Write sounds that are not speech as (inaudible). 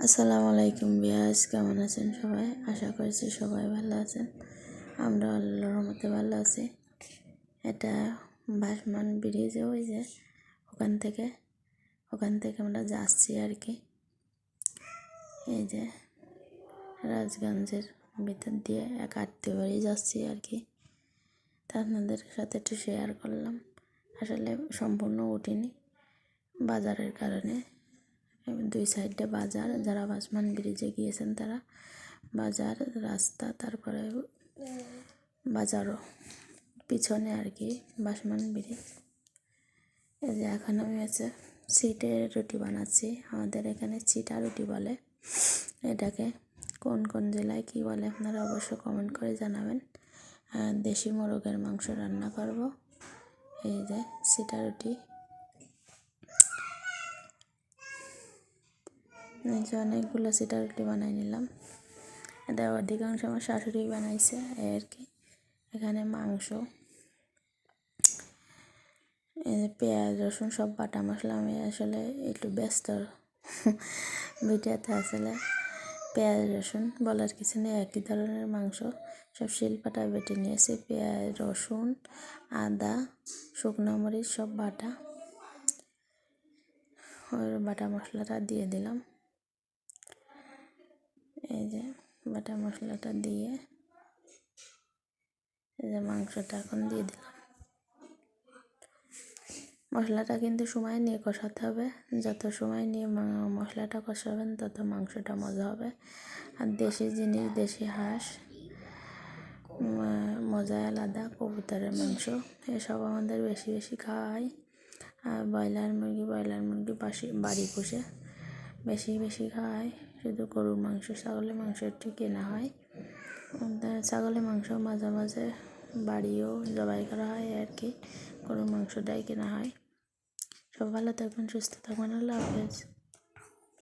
আসসালামু আলাইকুম বিয়াস কেমন আছেন সবাই? আশা করছি সবাই ভালো আছেন। আমরা আল্লাহর রহমতে ভালো আছি। এটা বাসমান ব্রিজ, ওই যে ওখান থেকে ওখান থেকে আমরা যাচ্ছি আর কি। এই যে রাজগঞ্জের ভিতর দিয়ে এক আত্মীয় বাড়ি যাচ্ছি আর কি। তা আপনাদের সাথে একটু শেয়ার করলাম। আসলে সম্পূর্ণ উঠিনি বাজারের কারণে। দুই সাইডে বাজার, যারা বাসমান ব্রিজে গিয়েছেন তারা বাজার, রাস্তা, তারপরে বাজারও, পিছনে আর কি বাসমান ব্রিজ। এই যে এখন আমি হচ্ছে সিটে রুটি বানাচ্ছি। আমাদের এখানে চিটা রুটি বলে। এটাকে কোন কোন জেলায় কি বলে আপনারা অবশ্য কমেন্ট করে জানাবেন। দেশি মোরগের মাংস রান্না করব। এই যে সিটা রুটি যে অনেকগুলো সিটা রুটি বানাই নিলাম। এটা অধিকাংশ আমার শাশুড়ি বানাইছে আর কি। এখানে মাংস পেঁয়াজ, রসুন, সব বাটা মশলা আমি আসলে একটু ব্যস্ত (laughs) ভিডিওতে আসলে। পেঁয়াজ, রসুন বলার কিছু নেই, একই ধরনের মাংস। সব শিলপাটা বেটে নিয়েছি, পেঁয়াজ, রসুন, আদা, শুকনো মরিচ, সব বাটা। ওর বাটা মশলাটা দিয়ে দিলাম। এই যে বাটা মশলাটা দিয়ে, এই যে মাংসটা এখন দিয়ে দিলাম। মশলাটা কিন্তু সময় নিয়ে কষাতে হবে। যত সময় নিয়ে মশলাটা কষাবেন, তত মাংসটা মজা হবে। আর দেশি জিনিস, দেশি হাঁস মজা আলাদা, কবুতরের মাংস, এসব আমাদের বেশি বেশি খাওয়াই। আর ব্রয়লার মুরগি ব্রয়লার মুরগি পাশে বাড়ি পুষে বেশি বেশি খাওয়াই। শুধু গরুর মাংস, ছাগলের মাংস একটু কেনা হয়। ছাগলের মাংস মাঝে মাঝে বাড়িও জবাই করা হয় আর কি, গরুর মাংসটাই কেনা হয়। সব ভালো থাকবেন, সুস্থ থাকবেন, আল্লাহ হাফেজ।